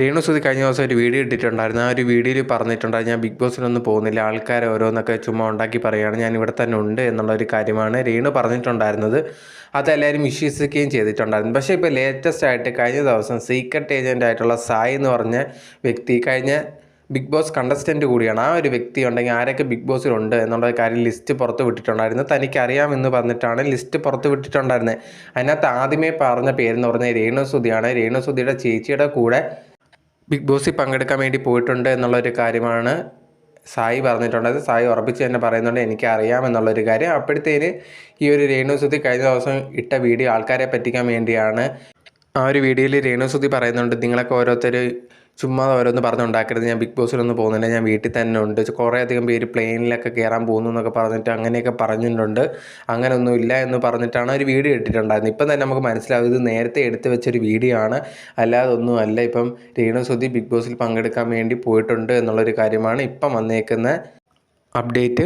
രേണു കഴിഞ്ഞ ദിവസം ഒരു വീഡിയോ ഇട്ടിട്ടുണ്ടായിരുന്നു. ആ ഒരു വീഡിയോയിൽ പറഞ്ഞിട്ടുണ്ടായിരുന്നു ഞാൻ ബിഗ് ബോസിലൊന്നും പോകുന്നില്ല ആൾക്കാർ ഓരോന്നൊക്കെ ചുമ്മാ ഉണ്ടാക്കി പറയുകയാണ് ഞാൻ ഇവിടെ തന്നെ ഉണ്ട് എന്നുള്ള ഒരു കാര്യമാണ് രേണു പറഞ്ഞിട്ടുണ്ടായിരുന്നത്. അതെല്ലാവരും വിശ്വസിക്കുകയും ചെയ്തിട്ടുണ്ടായിരുന്നു. പക്ഷേ ഇപ്പോൾ ലേറ്റസ്റ്റ് ആയിട്ട് കഴിഞ്ഞ ദിവസം സീക്രട്ട് ഏജന്റ് ആയിട്ടുള്ള സായി എന്ന് പറഞ്ഞ വ്യക്തി കഴിഞ്ഞ ബിഗ് ബോസ് കണ്ടസ്റ്റന്റ് കൂടിയാണ്. ആ ഒരു വ്യക്തി ഉണ്ടെങ്കിൽ ആരൊക്കെ ബിഗ് ബോസിലുണ്ട് എന്നുള്ള കാര്യം ലിസ്റ്റ് പുറത്ത് വിട്ടിട്ടുണ്ടായിരുന്നു. തനിക്കറിയാമെന്ന് പറഞ്ഞിട്ടാണ് ലിസ്റ്റ് പുറത്ത് വിട്ടിട്ടുണ്ടായിരുന്നത്. അതിനകത്ത് ആദ്യമേ പറഞ്ഞ പേരെന്ന് പറഞ്ഞാൽ രേണു സുധിയാണ്. രേണു സുധിയുടെ ചേച്ചിയുടെ കൂടെ ബിഗ് ബോസിൽ പങ്കെടുക്കാൻ വേണ്ടി പോയിട്ടുണ്ട് എന്നുള്ളൊരു കാര്യമാണ് സായി പറഞ്ഞിട്ടുണ്ടത് സായി ഉറപ്പിച്ച് തന്നെ പറയുന്നുണ്ട് എനിക്കറിയാം എന്നുള്ളൊരു കാര്യം. അപ്പോഴത്തേന് ഈ ഒരു രേണുസുതി കഴിഞ്ഞ ദിവസം ഇട്ട വീഡിയോ ആൾക്കാരെ പറ്റിക്കാൻ വേണ്ടിയാണ് ആ ഒരു വീഡിയോയിൽ രേണുസുതി പറയുന്നുണ്ട് നിങ്ങളൊക്കെ ഓരോരുത്തർ ചുമ്മാ ഓരോന്ന് പറഞ്ഞുണ്ടാക്കരുത്. ഞാൻ ബിഗ് ബോസിലൊന്നും പോകുന്നില്ല. ഞാൻ വീട്ടിൽ തന്നെ ഉണ്ട്. കുറേ അധികം പേര് പ്ലെയിനിലൊക്കെ കയറാൻ പോകുന്നു എന്നൊക്കെ പറഞ്ഞിട്ട് അങ്ങനെയൊക്കെ പറഞ്ഞിട്ടുണ്ട്. അങ്ങനെയൊന്നും ഇല്ല എന്ന് പറഞ്ഞിട്ടാണ് ഒരു വീഡിയോ ഇട്ടിട്ടുണ്ടായിരുന്നത്. ഇപ്പം തന്നെ നമുക്ക് മനസ്സിലാവും. ഇത് നേരത്തെ എടുത്തു വെച്ചൊരു വീഡിയോ ആണ് അല്ലാതെ ഒന്നുമല്ല ഇപ്പം രേണു സുധി ബിഗ് ബോസിൽ പങ്കെടുക്കാൻ വേണ്ടി പോയിട്ടുണ്ട് എന്നുള്ളൊരു കാര്യമാണ് ഇപ്പം വന്നേക്കുന്ന അപ്ഡേറ്റ്